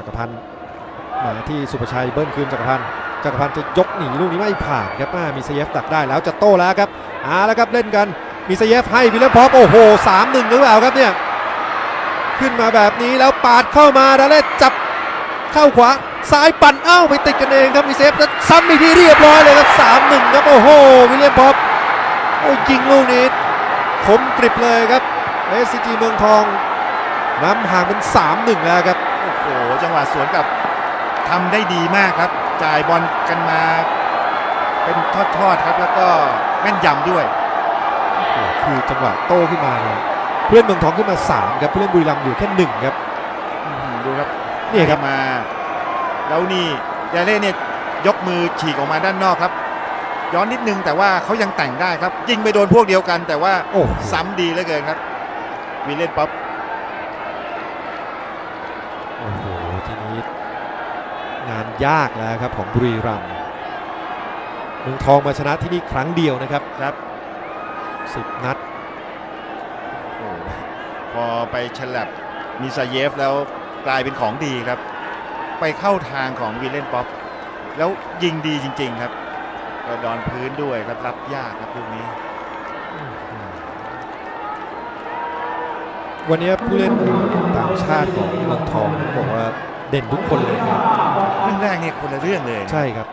จักรพันธ์มาที่สุภชัยเบิ้ลคืนจักรพันธ์จักรพันธ์จะยกหนีลูกนี้ไม่ผ่านครับอ่ามีเซเยฟดักได้แล้วจะโต้แล้วครับเอาแล้วครับเล่นกันมีเซเยฟให้วิลเลมพอปโอ้โหสามหนึ่งหรือเปล่าครับเนี่ยขึ้นมาแบบนี้แล้วปาดเข้ามาดาเล่จับเข้าขวาซ้ายปั่นเอ้าไปติดกันเองครับมีเซฟแล้วซ้ำอีกทีเรียบร้อยเลยครับสามหนึ่งครับโอ้โหวิลเลียมพอปโอ้ยิงลูกนี้คมกริบเลยครับเอสซีจีเมืองทอง นำห่างเป็น 3-1 แล้วครับ โอ้โห จังหวะสวนกับทำได้ดีมากครับ จ่ายบอลกันมา เป็นทอดๆครับ แล้วก็แม่นยำด้วย โอ้โห คือจังหวะโต้ขึ้นมาเนี่ยผู้เล่นเมืองทองขึ้นมา 3 ครับผู้เล่นบุรีรัมย์อยู่แค่ 1 ครับ อื้อหือดูครับนี่ครับให้มา แล้วนี่ยาเล่เนี่ยยกมือฉีกออกมาด้านนอกครับ ย้อนนิดนึงแต่ว่าเขายังแต่งได้ครับ ยิงไปโดนพวกเดียวกัน แต่ว่าโอ้โห ซ้ำดีเหลือเกินครับ วิลเลนป๊อป โอ้โหทีนี้งานยากแล้วครับของบุรีรัมย์เมืองทองมาชนะที่นี่ครั้งเดียวนะครับครับ10นัดโอ้โหพอไปฉลับมิซาเยฟแล้วกลายเป็นของดีครับ ไปเข้าทางของวิลเลนป๊อปแล้วยิงดีจริง ๆ ครับกระดอนพื้นด้วยครับรับยากครับลูกนี้ วันนี้ผู้เล่นต่างชาติของเมืองทองบอกว่าเด่นทุกคนเลยครับ เรื่องแรกเนี่ยคนละเรื่องเลยนะ ใช่ครับ